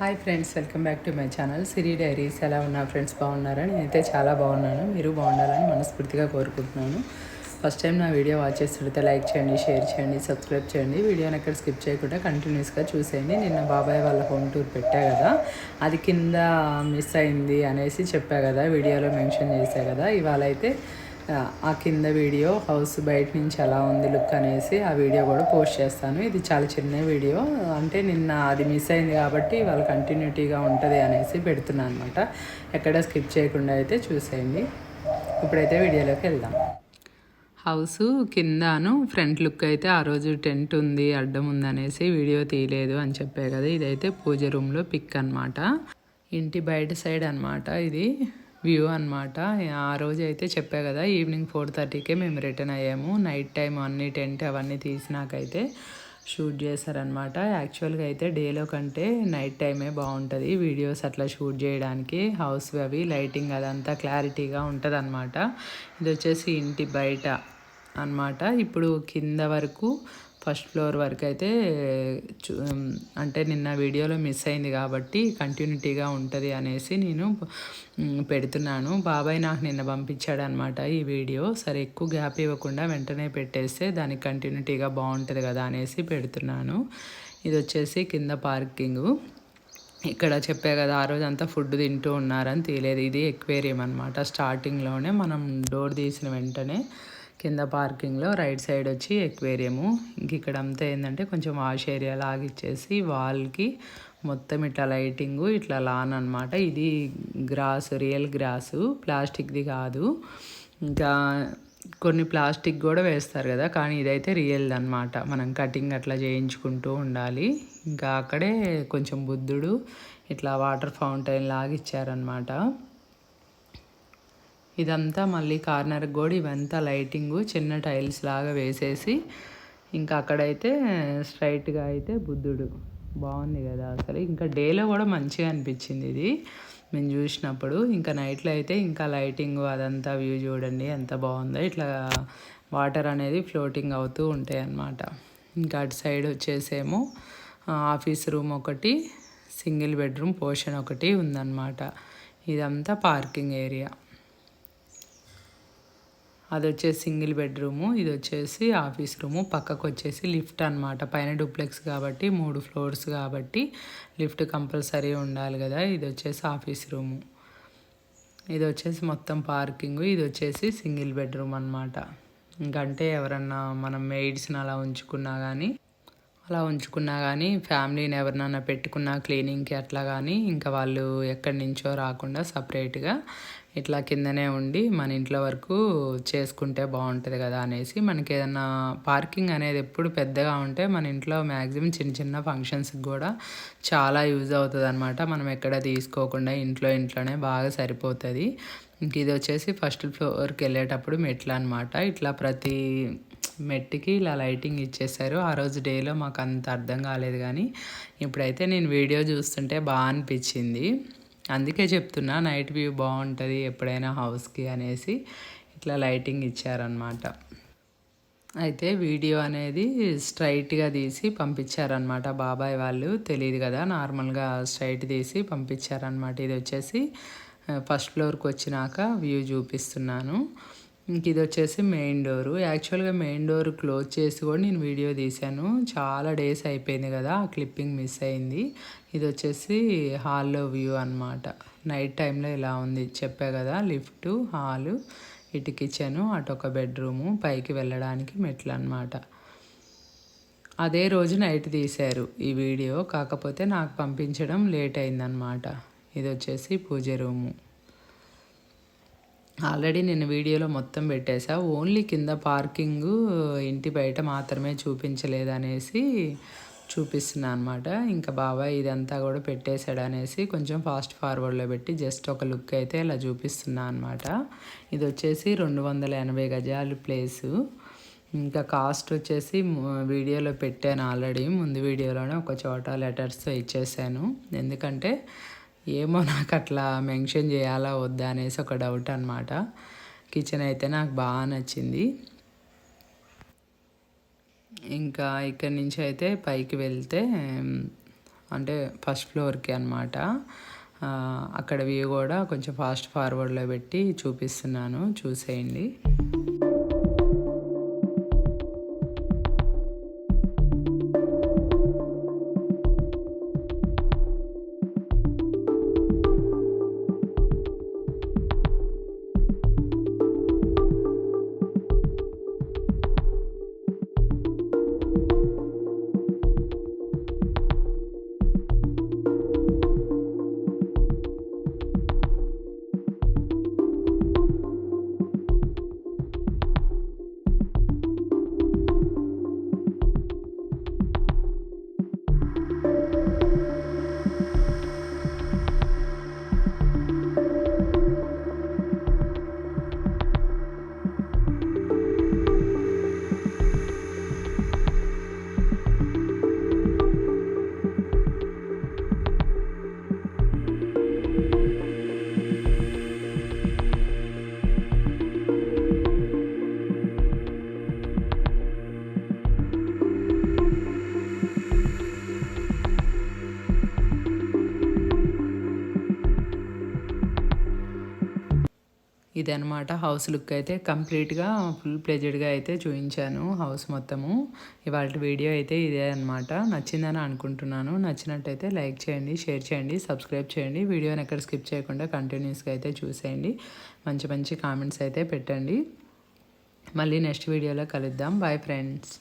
Hi friends welcome back to my channel Siri diaries ఎలా ఉన్నా friends బాగున్నారా? నేనైతే చాలా బాగున్నాను. మీరు బాగుండాలని మనస్ఫూర్తిగా కోరుకుంటున్నాను. ఫస్ట్ టైం నా వీడియో వాచ్ చేస్తుంటే లైక్ చేయండి షేర్ చేయండి సబ్స్క్రైబ్ చేయండి. వీడియోని ఎక్కడ స్కిప్ చేయకుండా కంటిన్యూస్గా చూసేయండి. నిన్న బాబాయ్ వాళ్ళ హోమ్ టూర్ పెట్టా కదా అది కింద మిస్ అయింది అనేసి చెప్పా కదా వీడియోలో మెన్షన్ చేశా కదా. ఇవాళ అయితే ఆ, కింద వీడియో హౌస్ బయట నుంచి ఎలా ఉంది లుక్ అనేసి ఆ వీడియో కూడా పోస్ట్ చేస్తాను. ఇది చాలా చిన్న వీడియో. అంటే నిన్న అది మిస్ అయింది కాబట్టి వాళ్ళ కంటిన్యూటీగా ఉంటుంది అనేసి పెడుతున్నాను అనమాట ఎక్కడ స్కిప్ చేయకుండా అయితే చూసేయండి. ఇప్పుడైతే వీడియోలోకి వెళ్దాం. హౌస్ కిందను ఫ్రంట్ లుక్ అయితే ఆ రోజు టెంట్ ఉంది అడ్డం ఉంది అనేసి వీడియో తీయలేదు అని చెప్పే కదా. ఇదైతే పూజ రూమ్లో పిక్ అనమాట ఇంటి బయట సైడ్ అన్నమాట ఇది. వ్యూ అనమాట ఆ రోజు అయితే చెప్పా కదా ఈవినింగ్ ఫోర్ థర్టీకే మేము రిటర్న్ అయ్యాము. నైట్ టైం అన్ని టెంట్ అవన్నీ తీసినాకైతే షూట్ చేశారనమాట యాక్చువల్గా అయితే డేలో కంటే నైట్ టైమే బాగుంటుంది. వీడియోస్ అట్లా షూట్ చేయడానికి హౌస్ అవి లైటింగ్ అదంతా క్లారిటీగా ఉంటుంది అనమాట ఇది వచ్చేసి ఇంటి బయట అన్నమాట. ఇప్పుడు కింద వరకు ఫస్ట్ ఫ్లోర్ వరకు అయితే చూ అంటే నిన్న వీడియోలో మిస్ అయింది కాబట్టి కంటిన్యూటీగా ఉంటుంది అనేసి నేను పెడుతున్నాను. బాబాయ్ నాకు నిన్న పంపించాడు అనమాట ఈ వీడియో. సరే ఎక్కువ గ్యాప్ ఇవ్వకుండా వెంటనే పెట్టేస్తే దానికి కంటిన్యూటీగా బాగుంటుంది కదా అనేసి పెడుతున్నాను. ఇది వచ్చేసి కింద పార్కింగు. ఇక్కడ చెప్పే కదా ఆ రోజు అంతా ఫుడ్ తింటూ ఉన్నారని తెలియదు. ఇది ఎక్వేరియం అనమాట స్టార్టింగ్లోనే మనం డోర్ తీసిన వెంటనే కింద పార్కింగ్లో రైట్ సైడ్ వచ్చి ఎక్వేరియము. ఇంక ఇక్కడ అంతా ఏంటంటే కొంచెం వాష్ ఏరియా లాగిచ్చేసి వాల్కి మొత్తం ఇట్లా లైటింగు ఇట్లా లాన్ అనమాట ఇది గ్రాస్ రియల్ గ్రాసు ప్లాస్టిక్ది కాదు. ఇంకా కొన్ని ప్లాస్టిక్ కూడా వేస్తారు కదా కానీ ఇదైతే రియల్ది అనమాట మనం కటింగ్ అట్లా చేయించుకుంటూ ఉండాలి. ఇంకా అక్కడే కొంచెం బుద్ధుడు ఇట్లా వాటర్ ఫౌంటైన్ లాగా ఇచ్చారనమాట ఇదంతా మళ్ళీ కార్నర్ కూడా ఇవంతా లైటింగ్ చిన్న టైల్స్ లాగా వేసేసి ఇంకా అక్కడైతే స్ట్రైట్గా అయితే బుద్ధుడు. బాగుంది కదా అసలు. ఇంకా డేలో కూడా మంచిగా అనిపించింది ఇది. మేము చూసినప్పుడు ఇంకా నైట్లో అయితే ఇంకా లైటింగ్ అదంతా వ్యూ చూడండి ఎంత బాగుందో. ఇట్లా వాటర్ అనేది ఫ్లోటింగ్ అవుతూ ఉంటాయి అన్నమాట. ఇంకా అటు సైడ్ వచ్చేసేమో ఆఫీస్ రూమ్ ఒకటి సింగిల్ బెడ్రూమ్ పోర్షన్ ఒకటి ఉందన్నమాట. ఇదంతా పార్కింగ్ ఏరియా. అది వచ్చేసి సింగిల్ బెడ్రూము ఇది వచ్చేసి ఆఫీస్ రూము. పక్కకు వచ్చేసి లిఫ్ట్ అన్నమాట. పైన డూప్లెక్స్ కాబట్టి మూడు ఫ్లోర్స్ కాబట్టి లిఫ్ట్ కంపల్సరీ ఉండాలి కదా. ఇది వచ్చేసి ఆఫీస్ రూము. ఇది వచ్చేసి మొత్తం పార్కింగ్. ఇది వచ్చేసి సింగిల్ బెడ్రూమ్ అనమాట ఇంకంటే ఎవరన్నా మనం మెయిడ్స్ని అలా ఉంచుకున్నా కానీ అలా ఉంచుకున్నా కానీ ఫ్యామిలీని ఎవరినైనా పెట్టుకున్నా క్లీనింగ్కి అట్లా కానీ ఇంకా వాళ్ళు ఎక్కడి నుంచో రాకుండా సపరేట్గా ఇట్లా కిందనే ఉండి మన ఇంట్లో వరకు చేసుకుంటే బాగుంటుంది కదా అనేసి మనకి ఏదన్నా పార్కింగ్ అనేది ఎప్పుడు పెద్దగా ఉంటే మన ఇంట్లో మ్యాక్సిమం చిన్న చిన్న ఫంక్షన్స్కి కూడా చాలా యూజ్ అవుతుంది అనమాట మనం ఎక్కడ తీసుకోకుండా ఇంట్లో ఇంట్లోనే బాగా సరిపోతుంది. ఇంక ఇది వచ్చేసి ఫస్ట్ ఫ్లోర్కి వెళ్ళేటప్పుడు మెట్లు అనమాట ఇట్లా ప్రతి మెట్టికి ఇలా లైటింగ్ ఇచ్చేసారు ఆ రోజు డేలో మాకు అంత అర్థం కాలేదు కానీ ఇప్పుడైతే నేను వీడియో చూస్తుంటే బాగా అనిపించింది. అందుకే చెప్తున్నా నైట్ వ్యూ బాగుంటుంది ఎప్పుడైనా హౌస్కి అనేసి ఇట్లా లైటింగ్ ఇచ్చారనమాట అయితే వీడియో అనేది స్ట్రైట్గా తీసి పంపించారనమాట బాబాయ్ వాళ్ళు. తెలియదు కదా నార్మల్గా స్ట్రైట్ తీసి పంపించారనమాట ఇది వచ్చేసి ఫస్ట్ ఫ్లోర్కి వచ్చినాక వ్యూ చూపిస్తున్నాను. ఇంక ఇది వచ్చేసి మెయిన్ డోరు. యాక్చువల్గా మెయిన్ డోర్ క్లోజ్ చేసి కూడా నేను వీడియో తీశాను. చాలా డేస్ అయిపోయింది కదా ఆ క్లిప్పింగ్ మిస్ అయింది. ఇది వచ్చేసి హాల్లో వ్యూ అనమాట నైట్ టైంలో ఇలా ఉంది. చెప్పా కదా లిఫ్ట్ హాలు ఇటు కిచెను అటు ఒక బెడ్రూము పైకి వెళ్ళడానికి మెట్లు అనమాట అదే రోజు నైట్ తీశారు ఈ వీడియో. కాకపోతే నాకు పంపించడం లేట్ అయిందనమాట ఇది వచ్చేసి పూజ రూము. ఆల్రెడీ నేను వీడియోలో మొత్తం పెట్టేశా ఓన్లీ కింద పార్కింగ్ ఇంటి బయట మాత్రమే చూపించలేదనేసి చూపిస్తున్నా అనమాట ఇంకా బాబాయ్ ఇదంతా కూడా పెట్టేశాడు అనేసి కొంచెం ఫాస్ట్ ఫార్వర్డ్లో పెట్టి జస్ట్ ఒక లుక్ అయితే ఇలా చూపిస్తున్నా అనమాట ఇది వచ్చేసి రెండు వందల ఎనభై గజాలు ప్లేసు. ఇంకా కాస్ట్ వచ్చేసి వీడియోలో పెట్టాను ఆల్రెడీ. ముందు వీడియోలోనే ఒక చోట లెటర్స్తో ఇచ్చేసాను. ఎందుకంటే ఏమో నాకు అట్లా మెన్షన్ చేయాలా వద్దా అనేసి ఒక డౌట్ అనమాట కిచెన్ అయితే నాకు బాగా నచ్చింది. ఇంకా ఇక్కడి నుంచి అయితే పైకి వెళ్తే అంటే ఫస్ట్ ఫ్లోర్కి అనమాట అక్కడ వ్యూ కూడా కొంచెం ఫాస్ట్ ఫార్వర్డ్లో పెట్టి చూపిస్తున్నాను. చూసేయండి. ఇదనమాట హౌస్ లుక్ అయితే. కంప్లీట్గా ఫుల్ ప్లెజెడ్గా అయితే చూపించాను హౌస్ మొత్తము. ఇవాళ వీడియో అయితే ఇదే అనమాట నచ్చిందని అనుకుంటున్నాను. నచ్చినట్టయితే లైక్ చేయండి షేర్ చేయండి సబ్స్క్రైబ్ చేయండి. వీడియోని ఎక్కడ స్కిప్ చేయకుండా కంటిన్యూస్గా అయితే చూసేయండి. మంచి మంచి కామెంట్స్ అయితే పెట్టండి. మళ్ళీ నెక్స్ట్ వీడియోలో కలుద్దాం. Bye friends.